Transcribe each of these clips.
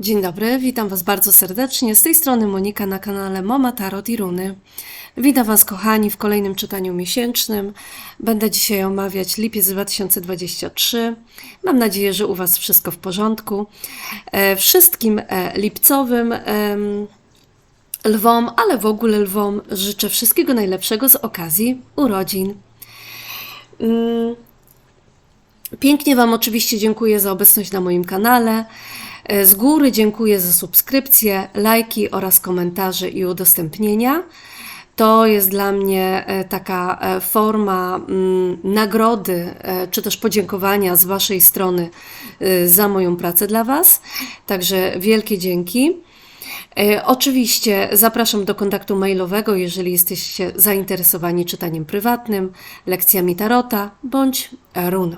Dzień dobry, witam Was bardzo serdecznie. Z tej strony Monika na kanale Mama Tarot i Runy. Witam Was, kochani, w kolejnym czytaniu miesięcznym. Będę dzisiaj omawiać lipiec 2023. Mam nadzieję, że u Was wszystko w porządku. E, Wszystkim e, lipcowym lwom, ale w ogóle lwom życzę wszystkiego najlepszego z okazji urodzin. Mm, Pięknie Wam oczywiście dziękuję za obecność na moim kanale. E, Z góry dziękuję za subskrypcje, lajki oraz komentarze i udostępnienia. To jest dla mnie e, taka e, forma mm, nagrody, czy też podziękowania z Waszej strony za moją pracę dla Was. Także wielkie dzięki. Oczywiście zapraszam do kontaktu mailowego, jeżeli jesteście zainteresowani czytaniem prywatnym, lekcjami tarota bądź run.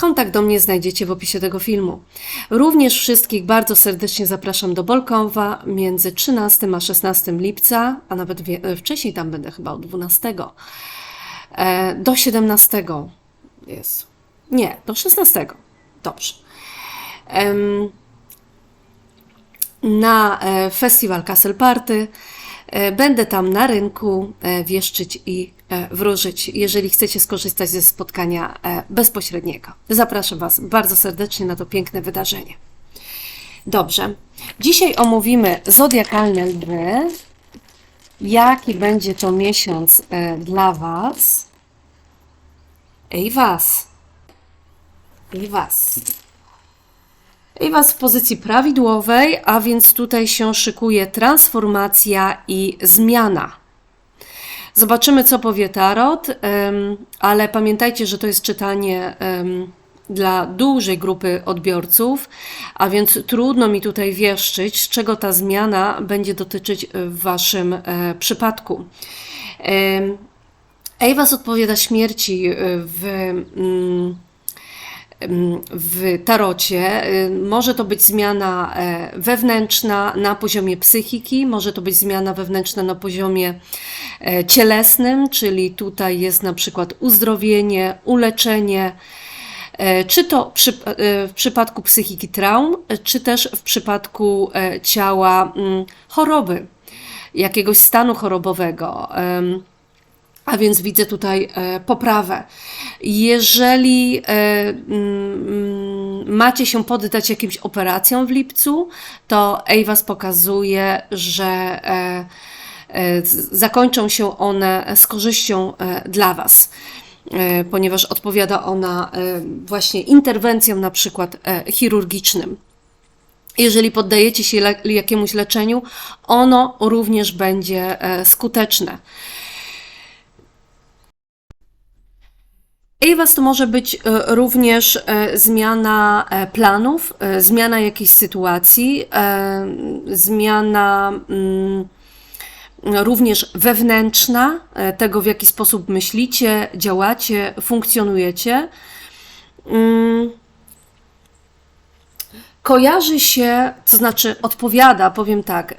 Kontakt do mnie znajdziecie w opisie tego filmu. Również wszystkich bardzo serdecznie zapraszam do Bolkowa między 13 a 16 lipca, a nawet e, wcześniej tam będę chyba od 12 e, do 17 jest. Nie, do 16. Dobrze. Na e, festiwal Castle Party. Będę tam na rynku wieszczyć i wróżyć, jeżeli chcecie skorzystać ze spotkania e, bezpośredniego. Zapraszam Was bardzo serdecznie na to piękne wydarzenie. Dobrze. Dzisiaj omówimy zodiakalne lwy. Jaki będzie to miesiąc e, dla Was i Was. I Was. I Was w pozycji prawidłowej, a więc tutaj się szykuje transformacja i zmiana. Zobaczymy, co powie Tarot, ale pamiętajcie, że to jest czytanie dla dużej grupy odbiorców, a więc trudno mi tutaj wieszczyć, czego ta zmiana będzie dotyczyć w Waszym e, przypadku. Em, Ewas odpowiada śmierci e, w. w tarocie. Y, Może to być zmiana e, wewnętrzna na poziomie psychiki, może to być zmiana wewnętrzna na poziomie e, cielesnym, czyli tutaj jest na przykład uzdrowienie, uleczenie. e, Czy to przy, w przypadku psychiki traum, czy też w przypadku ciała mm, choroby, jakiegoś stanu chorobowego. A więc widzę tutaj e, poprawę. Jeżeli e, mm, macie się poddać jakimś operacjom w lipcu, to Ewas pokazuje, że e, zakończą się one z korzyścią dla Was. Ponieważ odpowiada ona właśnie interwencjom, na przykład chirurgicznym. Jeżeli poddajecie się le- jakiemuś leczeniu, ono również będzie skuteczne. Ewas to może być e, również e, zmiana e, planów, zmiana jakiejś sytuacji, zmiana mm, również wewnętrzna tego, w jaki sposób myślicie, działacie, funkcjonujecie. Mm, Kojarzy się, to znaczy odpowiada, powiem tak,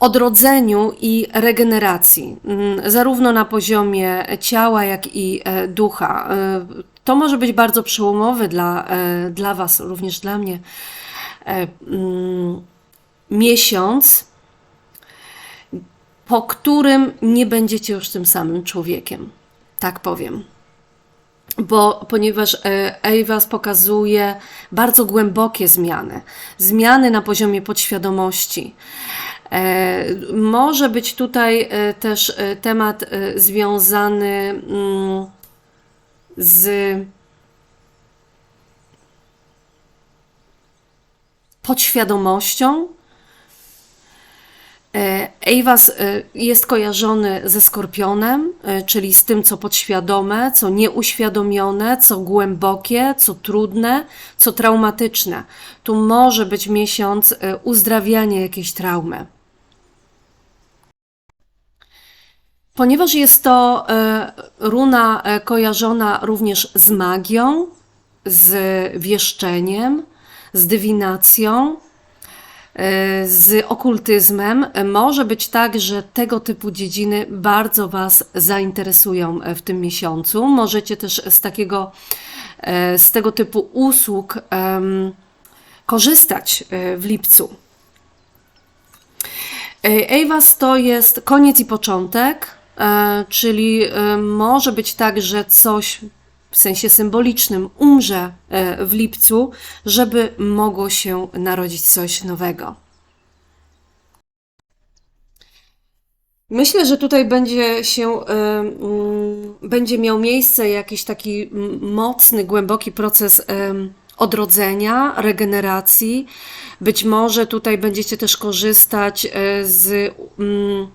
odrodzeniu i regeneracji, mm, zarówno na poziomie ciała, jak i e, ducha. E, To może być bardzo przełomowy dla, e, dla Was, również dla mnie, mm, miesiąc, po którym nie będziecie już tym samym człowiekiem. Tak powiem bo ponieważ Ewas pokazuje bardzo głębokie zmiany, zmiany na poziomie podświadomości. E, Może być tutaj e, też e, temat związany mm, z podświadomością, E, Ewas e, jest kojarzony ze skorpionem, czyli z tym, co podświadome, co nieuświadomione, co głębokie, co trudne, co traumatyczne. Tu może być miesiąc uzdrawiania jakiejś traumy. Ponieważ jest to e, runa e, kojarzona również z magią, z wieszczeniem, z dywinacją, e, z okultyzmem. Może być tak, że tego typu dziedziny bardzo Was zainteresują w tym miesiącu. Możecie też z takiego, z tego typu usług korzystać w lipcu. Ewas to jest koniec i początek, czyli e, może być tak, że coś w sensie symbolicznym umrze e, w lipcu, żeby mogło się narodzić coś nowego. Myślę, że tutaj będzie się, mm, będzie miał miejsce jakiś taki mm, mocny, głęboki proces odrodzenia, regeneracji. Być może tutaj będziecie też korzystać e, z, mm,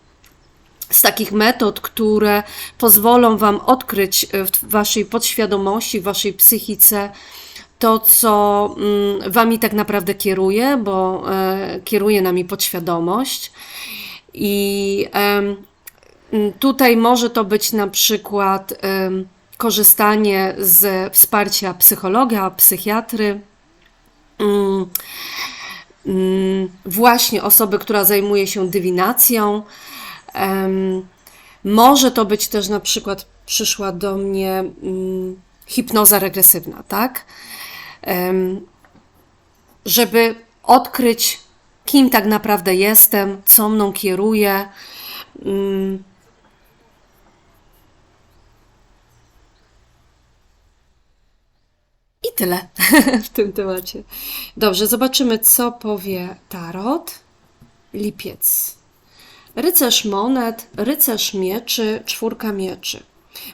z takich metod, które pozwolą Wam odkryć e, w Waszej podświadomości, w Waszej psychice to, co mm, Wami tak naprawdę kieruje, bo e, kieruje nami podświadomość. I tutaj może to być na przykład korzystanie z wsparcia psychologa, psychiatry. Mm, mm, właśnie osoby, która zajmuje się dywinacją. Może to być też na przykład przyszła do mnie mm, hipnoza regresywna, tak? Żeby odkryć, kim tak naprawdę jestem, co mną kieruje. Mm, I tyle w tym temacie. Dobrze, zobaczymy, co powie Tarot. Lipiec. Rycerz monet, rycerz mieczy, czwórka mieczy.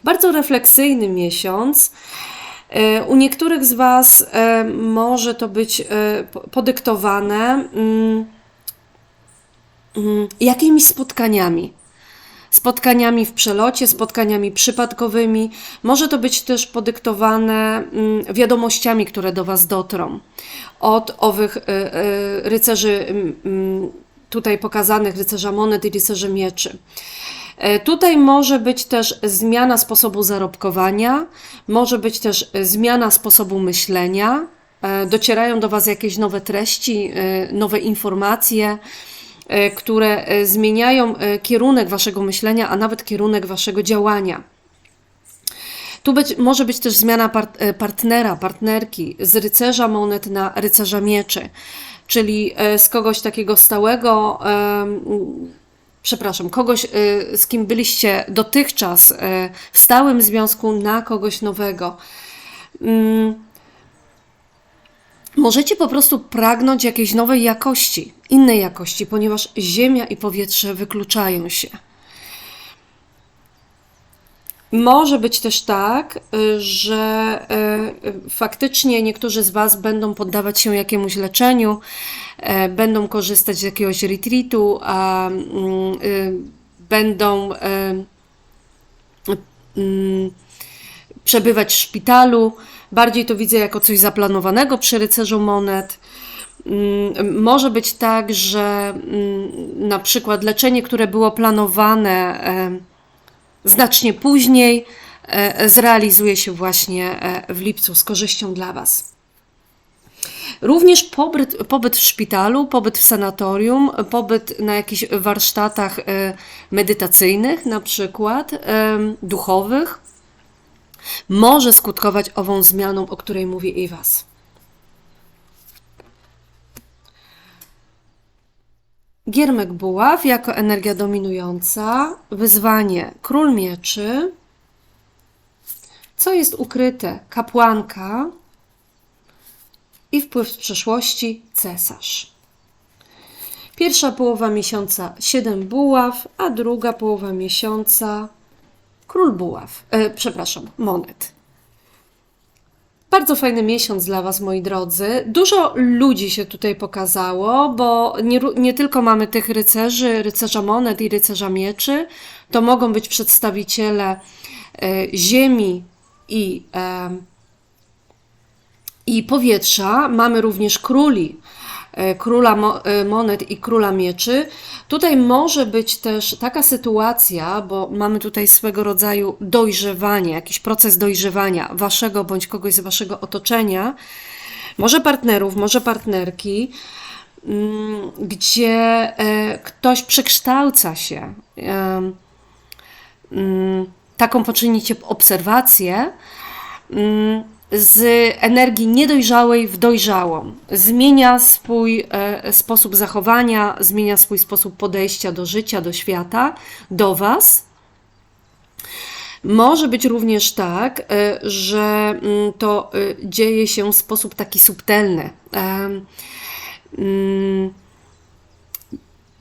Bardzo refleksyjny miesiąc. E, U niektórych z Was e, może to być e, po- podyktowane mm, mm, jakimiś spotkaniami. Spotkaniami w przelocie, spotkaniami przypadkowymi. Może to być też podyktowane mm, wiadomościami, które do Was dotrą. Od owych rycerzy tutaj pokazanych, rycerza monet i rycerza mieczy. E, Tutaj może być też zmiana sposobu zarobkowania, może być też zmiana sposobu myślenia. E, Docierają do Was jakieś nowe treści, e, nowe informacje, które zmieniają kierunek Waszego myślenia, a nawet kierunek Waszego działania. Tu być, może być też zmiana part, partnera, partnerki z rycerza monet na rycerza mieczy, czyli e, z kogoś takiego stałego, em, przepraszam, kogoś, e, z kim byliście dotychczas e, w stałym związku, na kogoś nowego. Mm, Możecie po prostu pragnąć jakiejś nowej jakości, innej jakości, ponieważ ziemia i powietrze wykluczają się. Może być też tak, że y, faktycznie niektórzy z Was będą poddawać się jakiemuś leczeniu, e, będą korzystać z jakiegoś retreatu, a mm, y, będą e, mm, przebywać w szpitalu. Bardziej to widzę jako coś zaplanowanego przy rycerzu monet. Mm, Może być tak, że na przykład leczenie, które było planowane e, znacznie później, e, zrealizuje się właśnie e, w lipcu z korzyścią dla Was. Również pobyt, pobyt w szpitalu, pobyt w sanatorium, pobyt na jakichś warsztatach e, medytacyjnych, na przykład duchowych, może skutkować ową zmianą, o której mówi Iwas. Giermek Buław jako energia dominująca, wyzwanie Król Mieczy, co jest ukryte? Kapłanka i wpływ z przeszłości Cesarz. Pierwsza połowa miesiąca 7 buław, a druga połowa miesiąca Król Buław, e, przepraszam, monet. Bardzo fajny miesiąc dla Was, moi drodzy. Dużo ludzi się tutaj pokazało, bo nie, nie tylko mamy tych rycerzy, rycerza monet i rycerza mieczy, to mogą być przedstawiciele e, ziemi i, em, i powietrza. Mamy również króli, e, króla mo- e, monet i króla mieczy. Tutaj może być też taka sytuacja, bo mamy tutaj swego rodzaju dojrzewanie, jakiś proces dojrzewania waszego bądź kogoś z waszego otoczenia, może partnerów, może partnerki. mm, gdzie e, ktoś przekształca się. mm, Taką poczynicie obserwację mm, z energii niedojrzałej w dojrzałą. Zmienia swój e, sposób zachowania, zmienia swój sposób podejścia do życia, do świata, do Was. Może być również tak, e, że mm, to e, dzieje się w sposób taki subtelny. mm,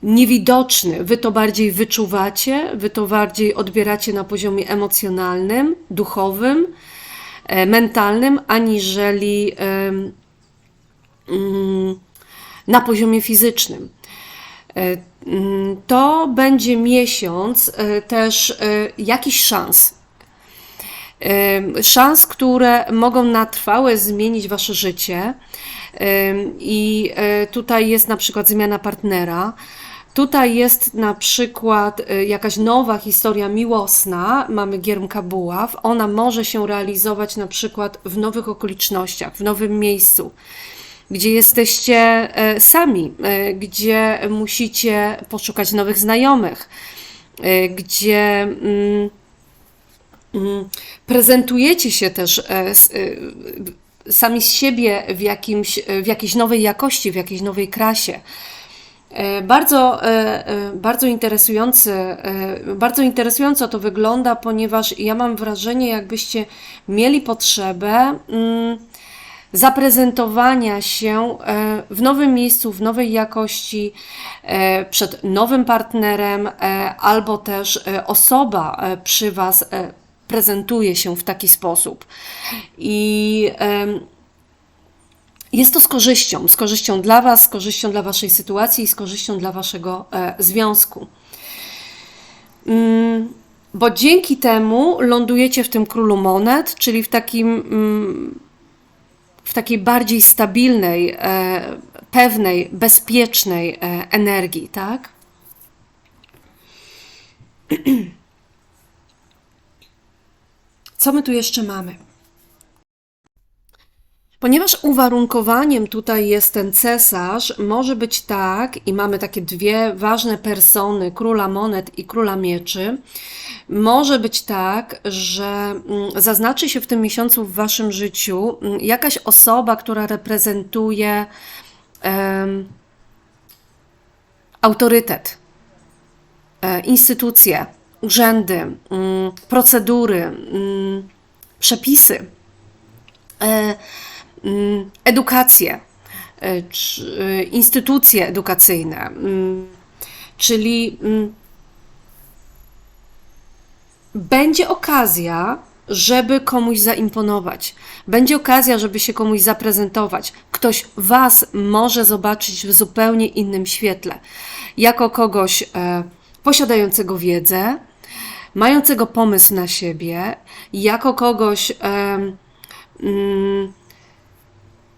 Niewidoczny, wy to bardziej wyczuwacie, wy to bardziej odbieracie na poziomie emocjonalnym, duchowym, mentalnym, aniżeli em, mm, na poziomie fizycznym. E, mm, To będzie miesiąc e, też e, jakichś szans. Szans, które mogą na trwałe zmienić wasze życie. I e, tutaj jest na przykład zmiana partnera. Tutaj jest na przykład e, jakaś nowa historia miłosna, mamy Giermka Buław. Ona może się realizować na przykład w nowych okolicznościach, w nowym miejscu gdzie jesteście e, sami, e, gdzie musicie poszukać nowych znajomych, e, gdzie mm, mm, prezentujecie się też sami z siebie w, jakimś, w jakiejś nowej jakości, w jakiejś nowej krasie. E, Bardzo, e, e, bardzo, interesujący, bardzo interesująco to wygląda, ponieważ ja mam wrażenie, jakbyście mieli potrzebę mm, zaprezentowania się w nowym miejscu, w nowej jakości, przed nowym partnerem, albo też osoba przy Was prezentuje się w taki sposób. I jest to z korzyścią, z korzyścią dla Was, z korzyścią dla Waszej sytuacji i z korzyścią dla Waszego e, związku. Mm, Bo dzięki temu lądujecie w tym królu monet, czyli w takim, mm, w takiej bardziej stabilnej, e, pewnej, bezpiecznej e, energii, tak? Co my tu jeszcze mamy? Ponieważ uwarunkowaniem tutaj jest ten cesarz, może być tak, i mamy takie dwie ważne persony, króla monet i króla mieczy, może być tak, że mm, zaznaczy się w tym miesiącu w waszym życiu mm, jakaś osoba, która reprezentuje em, autorytet, e, instytucje, urzędy, mm, procedury, przepisy. E, edukację, e, e, instytucje edukacyjne, mm, czyli mm, będzie okazja, żeby komuś zaimponować. Będzie okazja, żeby się komuś zaprezentować. Ktoś Was może zobaczyć w zupełnie innym świetle. Jako kogoś e, posiadającego wiedzę, mającego pomysł na siebie, jako kogoś mm,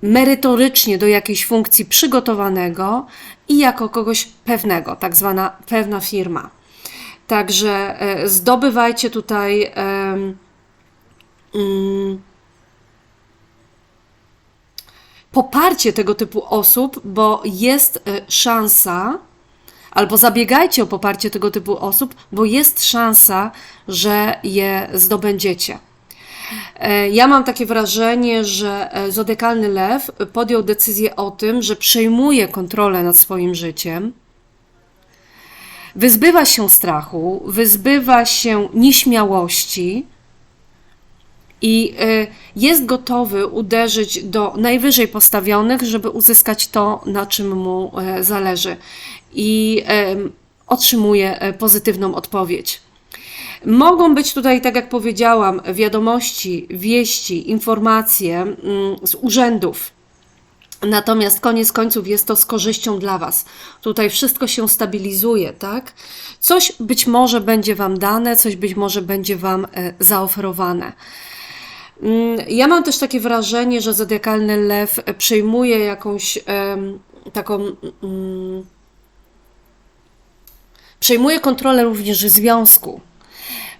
merytorycznie do jakiejś funkcji przygotowanego i jako kogoś pewnego, tak zwana pewna firma. Także e, zdobywajcie tutaj mm, poparcie tego typu osób, bo jest e, szansa, albo zabiegajcie o poparcie tego typu osób, bo jest szansa, że je zdobędziecie. E, Ja mam takie wrażenie, że e, zodiakalny lew podjął decyzję o tym, że przejmuje kontrolę nad swoim życiem, wyzbywa się strachu, wyzbywa się nieśmiałości i e, jest gotowy uderzyć do najwyżej postawionych, żeby uzyskać to, na czym mu zależy. I otrzymuje pozytywną odpowiedź. Mogą być tutaj, tak jak powiedziałam, wiadomości, wieści, informacje mm, z urzędów. Natomiast koniec końców jest to z korzyścią dla Was. Tutaj wszystko się stabilizuje, tak? Coś być może będzie Wam dane, coś być może będzie Wam e, zaoferowane. Mm, Ja mam też takie wrażenie, że zodiakalny lew e, przejmuje jakąś taką. mm, przejmuje kontrolę również związku.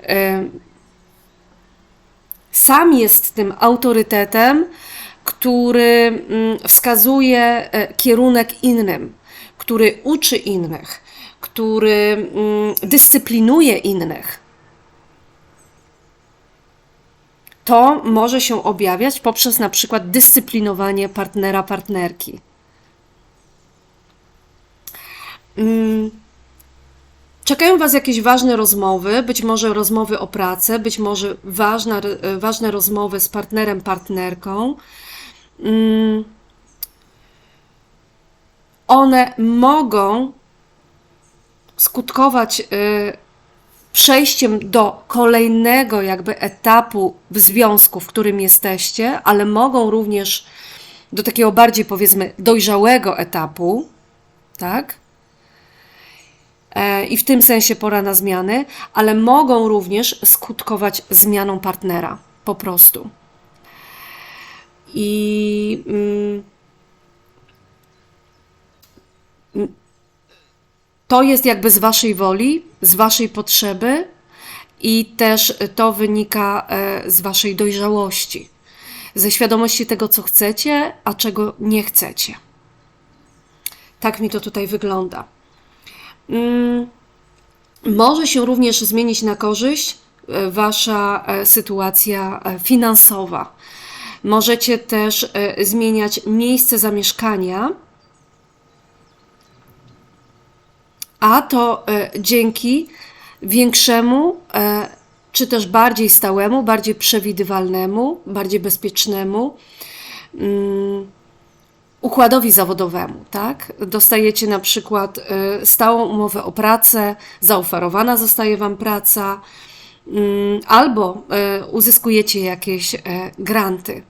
Em, Sam jest tym autorytetem, który mm, wskazuje e, kierunek innym, który uczy innych, który mm, dyscyplinuje innych. To może się objawiać poprzez na przykład dyscyplinowanie partnera, partnerki. Mm, Czekają Was jakieś ważne rozmowy, być może rozmowy o pracę, być może ważne, ważne rozmowy z partnerem, partnerką. Mm. One mogą skutkować y, przejściem do kolejnego jakby etapu w związku, w którym jesteście, ale mogą również do takiego bardziej powiedzmy dojrzałego etapu, tak? E, I w tym sensie pora na zmiany, ale mogą również skutkować zmianą partnera, po prostu. I mm, to jest jakby z Waszej woli, z Waszej potrzeby i też to wynika e, z Waszej dojrzałości, ze świadomości tego, co chcecie, a czego nie chcecie. Tak mi to tutaj wygląda. Mm, może się również zmienić na korzyść e, Wasza e, sytuacja finansowa. Możecie też zmieniać miejsce zamieszkania a to e, dzięki większemu, e, czy też bardziej stałemu, bardziej przewidywalnemu, bardziej bezpiecznemu mm, układowi zawodowemu, tak? Dostajecie na przykład e, stałą umowę o pracę, zaoferowana zostaje Wam praca, mm, albo uzyskujecie jakieś granty.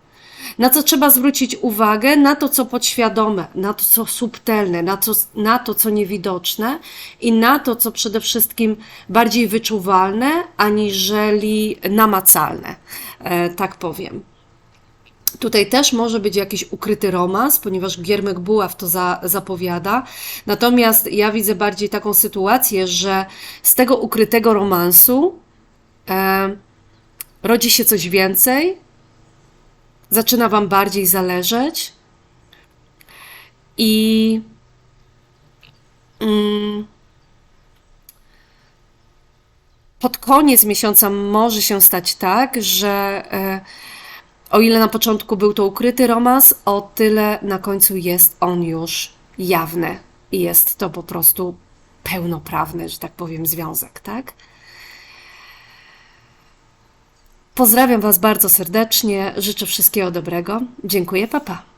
Na co trzeba zwrócić uwagę? Na to, co podświadome, na to, co subtelne, na to, na to, co niewidoczne i na to, co przede wszystkim bardziej wyczuwalne, aniżeli namacalne, e, tak powiem. Tutaj też może być jakiś ukryty romans, ponieważ Giermek Buław to za, zapowiada. Natomiast ja widzę bardziej taką sytuację, że z tego ukrytego romansu e, rodzi się coś więcej, zaczyna Wam bardziej zależeć i mm, pod koniec miesiąca może się stać tak, że e, o ile na początku był to ukryty romans, o tyle na końcu jest on już jawny i jest to po prostu pełnoprawny, że tak powiem, związek, tak? Pozdrawiam Was bardzo serdecznie, życzę wszystkiego dobrego. Dziękuję, papa.